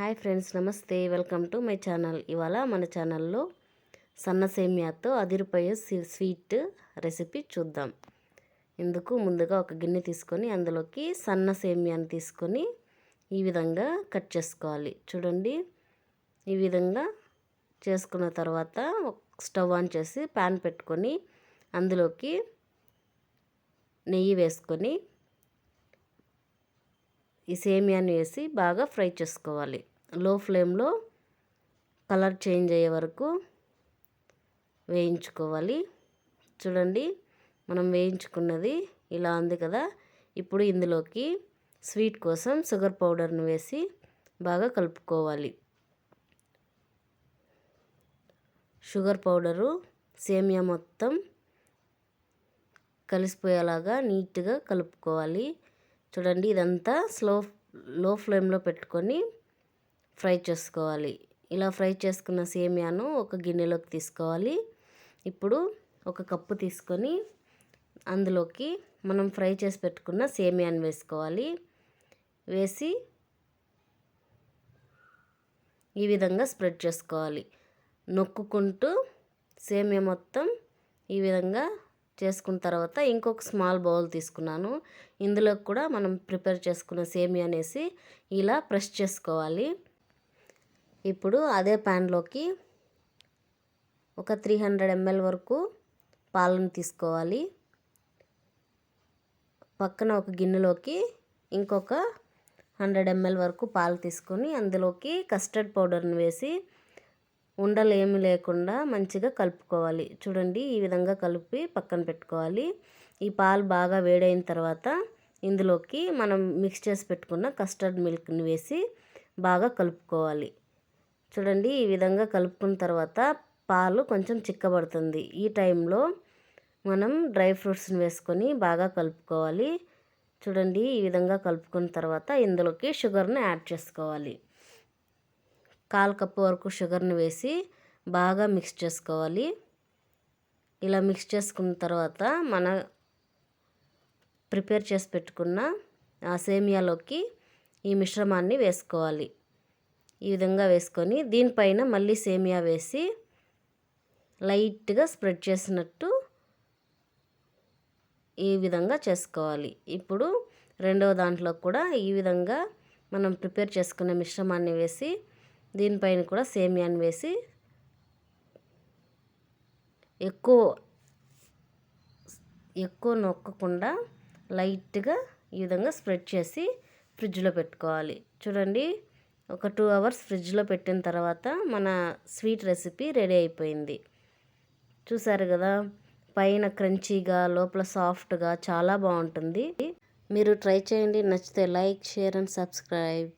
Hi friends నమస్తే. Welcome to my channel. ఇవాళ మన ఛానల్లో సన్న సేమియాతో అదిరిపోయే స్వీట్ రెసిపీ చూద్దాం. ఇందుకు ముందుగా ఒక గిన్నె తీసుకొని అందులోకి సన్న సేమియాని తీసుకొని ఈ విధంగా కట్ చేసుకోవాలి. చూడండి. ఈ విధంగా చేసుకున్న తర్వాత స్టవ్ ఆన్ చేసి ప్యాన్ పెట్టుకొని అందులోకి నెయ్యి వేసుకొని ఈ సేమియాని వేసి బాగా ఫ్రై చేసుకోవాలి. లో ఫ్లేమ్లో కలర్ చేంజ్ అయ్యే వరకు వేయించుకోవాలి. చూడండి మనం వేయించుకున్నది ఇలా ఉంది కదా. ఇప్పుడు ఇందులోకి స్వీట్ కోసం షుగర్ పౌడర్ని వేసి బాగా కలుపుకోవాలి. షుగర్ పౌడరు సేమియా మొత్తం కలిసిపోయేలాగా నీట్గా కలుపుకోవాలి. చూడండి ఇదంతా స్లో లో ఫ్లేమ్లో పెట్టుకొని ఫ్రై చేసుకోవాలి. ఇలా ఫ్రై చేసుకున్న సేమియాను ఒక గిన్నెలోకి తీసుకోవాలి. ఇప్పుడు ఒక కప్పు తీసుకొని అందులోకి మనం ఫ్రై చేసి పెట్టుకున్న సేమియాను వేసుకోవాలి. వేసి ఈ విధంగా స్ప్రెడ్ చేసుకోవాలి. నొక్కుకుంటూ సేమియా మొత్తం ఈ విధంగా చేసుకున్న తర్వాత ఇంకొక స్మాల్ బౌల్ తీసుకున్నాను. ఇందులో కూడా మనం ప్రిపేర్ చేసుకున్న సేమియా అనేసి ఇలా ప్రెస్ చేసుకోవాలి. ఇప్పుడు అదే ప్యాన్లోకి ఒక త్రీ హండ్రెడ్ ఎంఎల్ వరకు పాలను తీసుకోవాలి. పక్కన ఒక గిన్నెలోకి ఇంకొక హండ్రెడ్ ఎంఎల్ వరకు పాలు తీసుకొని అందులోకి కస్టర్డ్ పౌడర్ని వేసి ఉండలు ఏమి లేకుండా మంచిగా కలుపుకోవాలి. చూడండి ఈ విధంగా కలిపి పక్కన పెట్టుకోవాలి. ఈ పాలు బాగా వేడైన తర్వాత ఇందులోకి మనం మిక్స్ చేసి పెట్టుకున్న కస్టర్డ్ మిల్క్ని వేసి బాగా కలుపుకోవాలి. చూడండి ఈ విధంగా కలుపుకున్న తర్వాత పాలు కొంచెం చిక్కబడుతుంది. ఈ టైంలో మనం డ్రై ఫ్రూట్స్ని వేసుకొని బాగా కలుపుకోవాలి. చూడండి ఈ విధంగా కలుపుకున్న తర్వాత ఇందులోకి షుగర్ని యాడ్ చేసుకోవాలి. కాల్ కప్పు వరకు షుగర్ని వేసి బాగా మిక్స్ చేసుకోవాలి. ఇలా మిక్స్ చేసుకున్న తర్వాత మన ప్రిపేర్ చేసి పెట్టుకున్న ఆ సేమియాలోకి ఈ మిశ్రమాన్ని వేసుకోవాలి. ఈ విధంగా వేసుకొని దీనిపైన మళ్ళీ సేమియా వేసి లైట్గా స్ప్రెడ్ చేసినట్టు ఈ విధంగా చేసుకోవాలి. ఇప్పుడు రెండవ దాంట్లో కూడా ఈ విధంగా మనం ప్రిపేర్ చేసుకునే మిశ్రమాన్ని వేసి దీనిపైన కూడా సేమియాని వేసి ఎక్కువ ఎక్కువ నొక్కకుండా లైట్గా ఈ విధంగా స్ప్రెడ్ చేసి ఫ్రిడ్జ్లో పెట్టుకోవాలి. చూడండి ఒక టూ అవర్స్ ఫ్రిడ్జ్లో పెట్టిన తర్వాత మన స్వీట్ రెసిపీ రెడీ అయిపోయింది. చూసారు కదా? పైన క్రంచీగా లోపల సాఫ్ట్గా చాలా బాగుంటుంది. మీరు ట్రై చేయండి. నచ్చితే లైక్ షేర్ అండ్ సబ్స్క్రైబ్.